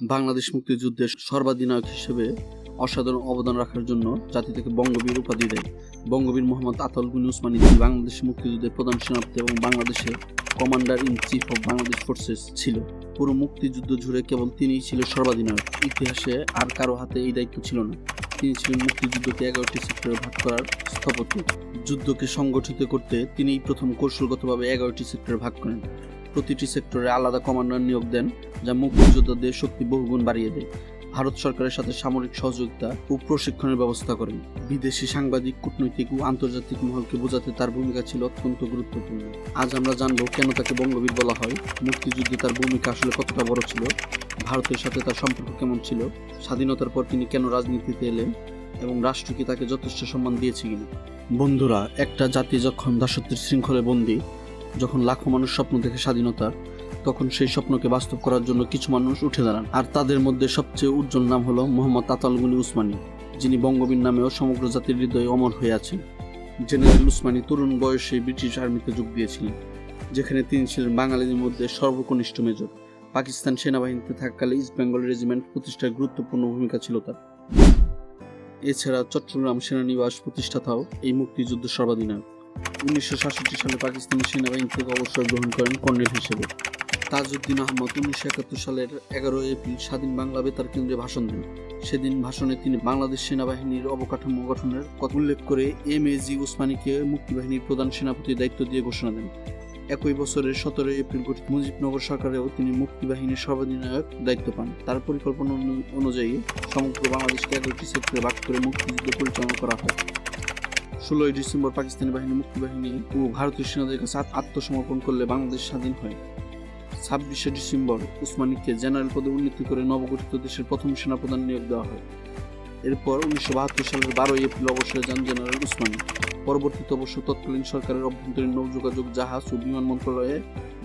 বাংলাদেশ মুক্তিযুদ্ধের সর্বাধিনায়ক হিসেবে অসাধারণ অবদান রাখার জন্য জাতি থেকে বঙ্গবীর উপাধি দেয়। বঙ্গবীর মোহাম্মদ আতাউল গুনি উসমানী যিনি বাংলাদেশ মুক্তিযুদ্ধের প্রধান সেনাপতি এবং বাংলাদেশে commander in chief of Bangladesh forces ছিল। পুরো মুক্তিযুদ্ধ জুড়ে কেবল তিনিই ছিল সর্বাধিনায়ক। ইতিহাসে আর কারও হাতে এই দায়িত্ব ছিল না। তিনি ছিলেন মুক্তিযুদ্ধকে এগারোটি সেক্টরে ভাগ করার স্থপতি। যুদ্ধকে সংগঠিত করতে তিনিই প্রথম কৌশলগতভাবে এগারোটি সেক্টরে ভাগ করেন। প্রতিটি সেক্টরে আলাদা কমান্ডার নিয়োগ দেন, যা মুক্তিযোদ্ধাদের শক্তি বহুগুণ বাড়িয়ে দেয়। ভারত সরকারের সাথে সামরিক সহযোগিতা ও প্রশিক্ষণের ব্যবস্থা করেন। বিদেশি সাংবাদিক, কূটনৈতিক ও আন্তর্জাতিক মহলকে বোঝাতে তার ভূমিকা ছিল অত্যন্ত গুরুত্বপূর্ণ। আজ আমরা জানব কেন তাকে বঙ্গবীর বলা হয়, মুক্তিযুদ্ধে তার ভূমিকা আসলে কতটা বড় ছিল, ভারতের সাথে তার সম্পর্ক কেমন ছিল, স্বাধীনতার পর তিনি কেন রাজনীতিতে এলেন, এবং রাষ্ট্র কি তাকে যথেষ্ট সম্মান দিয়েছে কিনা। বন্ধুরা, একটা জাতি যখন দাসত্বের শৃঙ্খলে বন্দী যখন লাখো মানুষ স্বপ্ন দেখে স্বাধীনতার, তখন সেই স্বপ্নকে বাস্তব করার জন্য কিছু মানুষ উঠে দাঁড়ান। আর তাদের মধ্যে সবচেয়ে উজ্জ্বল নাম হলো মোহাম্মদ তাতালগুনি উসমানী, যিনি বঙ্গবীর নামেও সমগ্র জাতির হৃদয়ে অমর হয়ে আছেন। জেনারেল উসমানী তরুণ বয়সে ব্রিটিশ আর্মিতে যোগ দিয়েছিলেন, যেখানে তিনি ছিলেন বাঙালিদের মধ্যে সর্বকনিষ্ঠ মেজর। পাকিস্তান সেনাবাহিনীতে থাকাকালে ইস্ট বেঙ্গল রেজিমেন্ট প্রতিষ্ঠার গুরুত্বপূর্ণ ভূমিকা ছিল তার। এছাড়া চট্টগ্রাম সেনানিবাস প্রতিষ্ঠাতাও এই মুক্তিযুদ্ধ সর্বাধিনায়ক। উনিশশো সাতষট্টি সালে পাকিস্তানি সেনাবাহিনী থেকে অবসর গ্রহণ করেন কর্নেল হিসেবে। তাজউদ্দিন আহমদ উনিশশো একাত্তর সালের এগারো এপ্রিল স্বাধীন বাংলা বেতার কেন্দ্রে ভাষণ দেন। সেদিন ভাষণে তিনি বাংলাদেশ সেনাবাহিনীর অবকাঠামো গঠনের কথা উল্লেখ করে এম এ জি উসমানীকে মুক্তিবাহিনীর প্রধান সেনাপতির দায়িত্ব দিয়ে ঘোষণা দেন। একই বছরের সতেরো এপ্রিল গঠিত মুজিবনগর সরকারেও তিনি মুক্তিবাহিনীর সর্বাধিনায়ক দায়িত্ব পান। তার পরিকল্পনা অনুযায়ী সমগ্র বাংলাদেশকে এগারোটি সেক্টরে ভাগ করে মুক্তিযুদ্ধ পরিচালনা করা হয়। ষোলোই ডিসেম্বর পাকিস্তানি বাহিনী মুক্তিবাহিনী ও ভারতীয় সেনাদের কাছে আত্মসমর্পণ করলে বাংলাদেশ স্বাধীন হয়। ছাব্বিশে ডিসেম্বর উসমানীকে জেনারেল পদে উন্নীত করে নবগঠিত দেশের প্রথম সেনাপ্রধান নিয়োগ দেওয়া হয়। এরপর উনিশশো বাহাত্তর সালের বারোই এপ্রিল অবসরে যান জেনারেল উসমানী পরবর্তীতে অবশ্য তৎকালীন সরকারের অভ্যন্তরীণ নৌযোগাযোগ জাহাজ ও বিমান মন্ত্রণালয়ে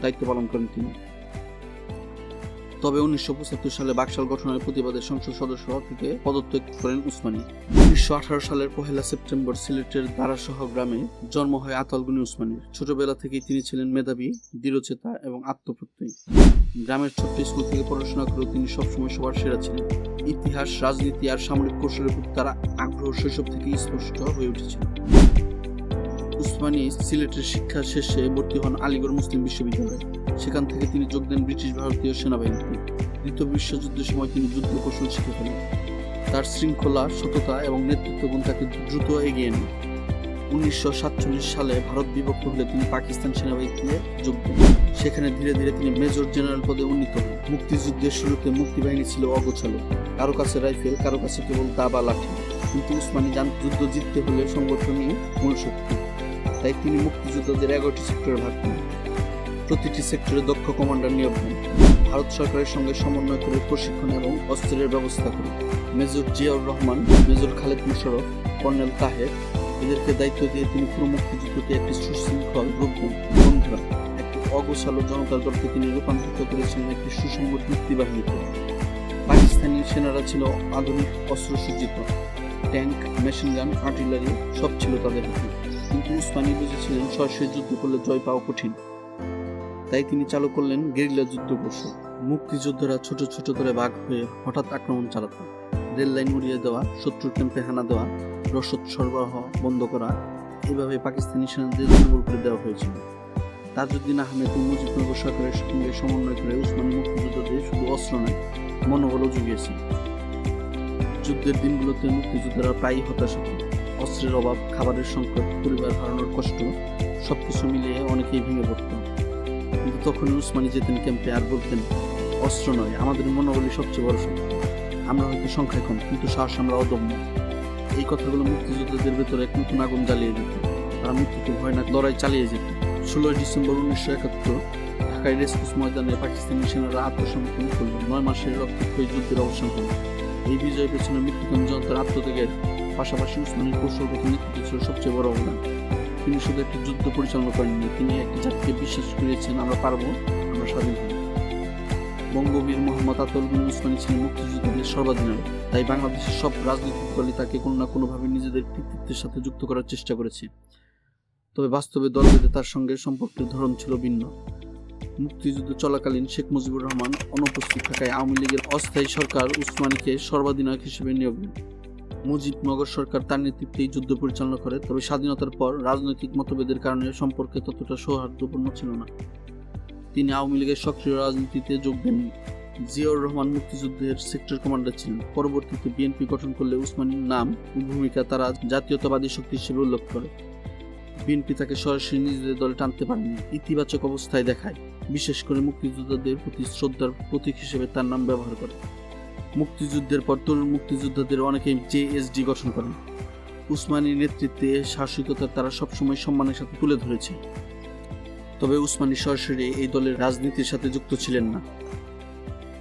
দায়িত্ব পালন করেন তিনি। তবে উনিশশো পঁচাত্তর সালে বাকশাল গঠনের প্রতিবাদে সংসদ সদস্য থেকে পদত্যাগ করেন উসমানী। উনিশশো আঠারো সালের পহেলা সেপ্টেম্বর সিলেটের দারাসহ গ্রামে জন্ম হয় আতালগুনি উসমানীর ছোটবেলা থেকেই তিনি ছিলেন মেধাবী, দৃঢ়চেতা এবং আত্মপ্রত্যয়ী। গ্রামের ছোট্ট স্কুল থেকে পড়াশোনা করেও তিনি সবসময় সবার সেরা ছিলেন। ইতিহাস, রাজনীতি আর সামরিক কৌশলের প্রতি তার আগ্রহ শৈশব থেকে স্পষ্ট হয়ে উঠেছিল। উসমানী সিলেটের শিক্ষা শেষে ভর্তি হন আলিগড় মুসলিম বিশ্ববিদ্যালয়ে। সেখান থেকে তিনি যোগ দেন ব্রিটিশ ভারতীয় সেনাবাহিনীতে। দ্বিতীয় বিশ্বযুদ্ধের সময় তিনি যুদ্ধ কৌশল শিখে ফেলেন। তার শৃঙ্খলা, সততা এবং নেতৃত্ব গুণ তাকে দ্রুত এগিয়ে নেন উনিশশো সাতচল্লিশ সালে ভারত বিভক্ত হলে তিনি পাকিস্তান সেনাবাহিনীতে যোগ দেন। সেখানে ধীরে ধীরে তিনি মেজর জেনারেল পদে উন্নীত হন। মুক্তিযুদ্ধের শুরুতে মুক্তিবাহিনী ছিল অগোছালো। কারও কাছে রাইফেল, কারও কাছে কেবল দা বা লাঠি। কিন্তু উসমানী জান যুদ্ধ জিততে হলে সংগঠনই মূল শক্তি। তাই তিনি মুক্তিযোদ্ধাদের এগারোটি সেক্টরে ভাগ করেন। প্রতিটি সেক্টরে দক্ষ কমান্ডার নিয়োগ দেন ভারত সরকারের সঙ্গে সমন্বয় করে প্রশিক্ষণ এবং অস্ত্রের ব্যবস্থা করেন major Ziaur Rahman, major Khaled Mosharraf colonel Taher এদেরকে দায়িত্ব দিয়ে তিনি পুরো মুক্তিযুদ্ধকে একটি সুশৃঙ্খল রূপ দেন বন্ধুরা, একটি অগোছালো জনতার দলকে তিনি রূপান্তরিত করেছিলেন একটি সুসংগঠিত মুক্তিবাহিনীতে পাকিস্তানি সেনারা ছিল আধুনিক অস্ত্র সজ্জিত ট্যাঙ্ক, মেশিন গান, আর্টিলারি সব ছিল তাদের কিন্তু উসমানী বুঝেছিলেন সরাসরি যুদ্ধ করলে জয় পাওয়া কঠিন। তাই তিনি চালু করলেন গেরিলা যুদ্ধ কৌশল মুক্তিযোদ্ধারা ছোট ছোট করে ভাগ হয়ে হঠাৎ আক্রমণ চালাত রেল লাইন উড়িয়ে দেওয়া শত্রু ক্যাম্পে হানা দেওয়া, রসদ সরবরাহ বন্ধ করা, এভাবে পাকিস্তানি সেনাদের দুর্বল করে দেওয়া হয়েছিল। তাজউদ্দিন আহমেদ মুজিবনগর সরকারের সঙ্গে সমন্বয় করে উসমানী মুক্তিযোদ্ধাদের শুধু অস্ত্র নয়, মনোবলও জুগিয়েছে যুদ্ধের দিনগুলোতে মুক্তিযোদ্ধারা প্রায়ই হতাশ হতো অস্ত্রের অভাব, খাবারের সংকট, পরিবার হারানোর কষ্ট, সবকিছু মিলিয়ে অনেকেই ভেঙে পড়তো কিন্তু তখন উসমানি যেতেন ক্যাম্পে আর বলতেন, অস্ত্র নয়, আমাদের মনোবলই সবচেয়ে বড় শক্তি। আমরা হয়তো সংখ্যায় কম, কিন্তু সাহস আমরা অদম্য। এই কথাগুলো মুক্তিযোদ্ধাদের ভেতরে এক নতুন আগুন জ্বালিয়ে দিত। তারা মৃত্যুকে ভয় না, লড়াই চালিয়ে যেত। ষোলোই ডিসেম্বর উনিশশো একাত্তর, ঢাকায় রেসকোর্স ময়দানে পাকিস্তানি সেনারা আত্মসমর্পণ করল। নয় মাসের রক্তক্ষয়ী যুদ্ধের অবসান হল। এই বিজয়ের পেছনে মৃত্যুকান জনতার আত্মত্যাগের পাশাপাশি উসমানের কৌশলগত নেতৃত্ব ছিল সবচেয়ে বড় অবদান। তিনি শুধু একটি যুদ্ধ পরিচালনা করেননি, তিনি একটি জাতিকে বিশ্বাস করিয়েছেন, আমরা পারব, আমরা স্বাধীন হব। বঙ্গবীর মোহাম্মদ আতাউল বিন উসমানী ছিলেন মুক্তিযুদ্ধের সর্বাধিনায়ক, তাই বাংলাদেশের সব রাজনৈতিক দলই তাকে কোনো না কোনোভাবে নিজেদের কৃতিত্বের সাথে যুক্ত করার চেষ্টা করেছে। তবে বাস্তবে দল দলভেদে তার সঙ্গে সম্পর্কের ধরন ছিল ভিন্ন। মুক্তিযুদ্ধ চলাকালীন শেখ মুজিবুর রহমান অনুপস্থিত থাকায় আওয়ামী লীগের অস্থায়ী সরকার উসমানীকে সর্বাধিনায়ক হিসেবে নিয়োগ দেন। মুজিবনগর সরকার তার নেতৃত্বে এই যুদ্ধ পরিচালনা করে, তবে স্বাধীনতার পর রাজনৈতিক মতভেদের কারণে সম্পর্কে ততটা সৌহার্দ্যপূর্ণ ছিল না। তিনি আওয়ামী লীগের সক্রিয় রাজনীতিতে যোগ দেননি। জিয়াউর রহমান মুক্তিযুদ্ধের সেক্টর কমান্ডার ছিলেন। পরবর্তীতে বিএনপি গঠন করলে উসমানীর নাম ও ভূমিকা তারা জাতীয়তাবাদী শক্তি হিসেবে উল্লেখ করে। বিএনপি তাকে সরাসরি নিজেদের দলে টানতে পারেনি। ইতিবাচক অবস্থায় দেখায়। বিশেষ করে মুক্তিযোদ্ধাদের প্রতি শ্রদ্ধার প্রতীক হিসেবে তার নাম ব্যবহার করে। মুক্তিযুদ্ধের পর তরুণ মুক্তিযোদ্ধাদের অনেকেই জেএসডি গঠন করেন। উসমানীর নেতৃত্বে সাহসিকতা তারা সবসময় সম্মানের সাথে তুলে ধরেছে। তবে উসমানী সরাসরি এই দলের রাজনীতির সাথে যুক্ত ছিলেন না।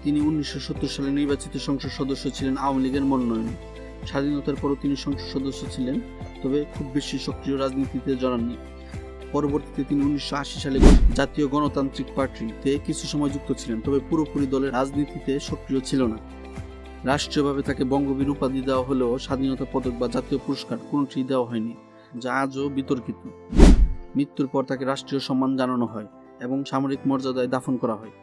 তিনি উনিশশো সত্তর সালে নির্বাচিত সংসদ সদস্য ছিলেন আওয়ামী লীগের মনোনয়নে। স্বাধীনতার পরও তিনি সংসদ সদস্য ছিলেন, তবে খুব বেশি সক্রিয় রাজনীতিতে জড়াননি। পরবর্তীতে তিনি উনিশশো আশি সালে জাতীয় গণতান্ত্রিক পার্টিতে কিছু সময় যুক্ত ছিলেন, তবে পুরোপুরি দলের রাজনীতিতে সক্রিয় ছিল না। রাষ্ট্রীয়ভাবে তাকে বঙ্গবীর উপাধি দেওয়া হলেও স্বাধীনতা পদক বা জাতীয় পুরস্কার কোনোটি দেওয়া হয়নি, যা আজও বিতর্কিত। মৃত্যুর পর তাকে রাষ্ট্রীয় সম্মান জানানো হয় এবং সামরিক মর্যাদায় দাফন করা হয়।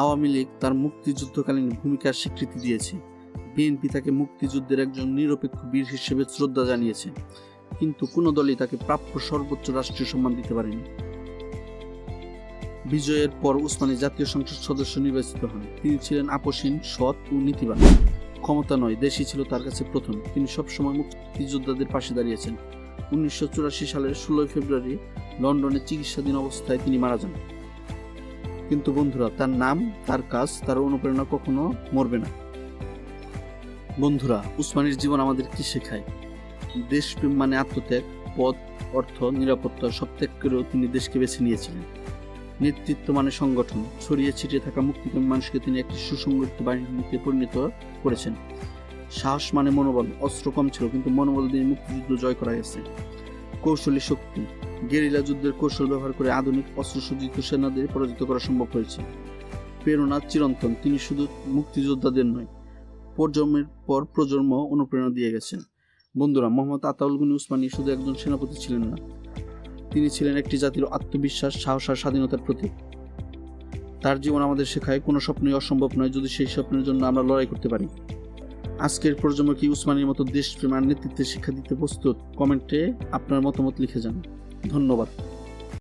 আওয়ামী লীগ তার মুক্তিযুদ্ধকালীন ভূমিকার স্বীকৃতি দিয়েছে। বিএনপি তাকে মুক্তিযুদ্ধের একজন নিরপেক্ষ বীর হিসেবে শ্রদ্ধা জানিয়েছে। কিন্তু কোনো দলই তাকে প্রাপ্য সর্বোচ্চ রাষ্ট্রীয় সম্মান দিতে পারেনি। বিজয়ের পর উসমানী জাতীয় সংসদ সদস্য নির্বাচিত হন। তিনি ছিলেন আপসীন, সৎ ও নীতিবান। ক্ষমতা নয়, দেশই ছিল তার কাছে প্রথম। তিনি সবসময় মুক্তিযোদ্ধাদের পাশে দাঁড়িয়েছেন। উনিশশো চুরাশি সালের ষোলোই ফেব্রুয়ারি লন্ডনে চিকিৎসাধীন অবস্থায় তিনি মারা যান। কিন্তু বন্ধুরা, তার নাম, তার কাজ, তার অনুপ্রেরণা কখনো মরবে না। বন্ধুরা, উসমানীর জীবন আমাদের কি শেখায়? দেশপ্রেম মানে আত্মত্যাগ পদ অর্থ, নিরাপত্তা সব ত্যাগ করেও তিনি দেশকে বেছে নিয়েছিলেন। নেতৃত্ব মানে সংগঠন। ছড়িয়ে ছিটিয়ে থাকা মুক্তিকামী মানুষকে তিনি একটি সুসংগঠিত বাহিনীতে পরিণত করেছেন। সাহস মানে মনোবল। অস্ত্র কম ছিল, কিন্তু মনোবল দিয়ে মুক্তিযুদ্ধ জয় করা গেছে। কৌশলী শক্তি। গেরিলা যুদ্ধের কৌশল ব্যবহার করে আধুনিক অস্ত্রসজ্জিত সেনাদের পরাজিত করা সম্ভব হয়েছে। প্রেরণা চিরন্তন। তিনি শুধু মুক্তিযোদ্ধাদের নয় প্রজন্মের পর প্রজন্ম অনুপ্রেরণা দিয়ে গেছেন। বন্ধুরা, মোহাম্মদ আতাউল গুনি উসমানী শুধু একজন সেনাপতি ছিলেন না, তিনি ছিলেন একটি জাতির আত্মবিশ্বাস, সাহস আর স্বাধীনতার প্রতীক। তার জীবন আমাদের শেখায়, কোনো স্বপ্নই অসম্ভব নয় যদি সেই স্বপ্নের জন্য আমরা লড়াই করতে পারি। আজকের প্রজন্ম কি উসমানীর মতো দেশপ্রেম আর নেতৃত্বে শিক্ষা দিতে প্রস্তুত? কমেন্টে আপনার মতামত লিখে যান ধন্যবাদ।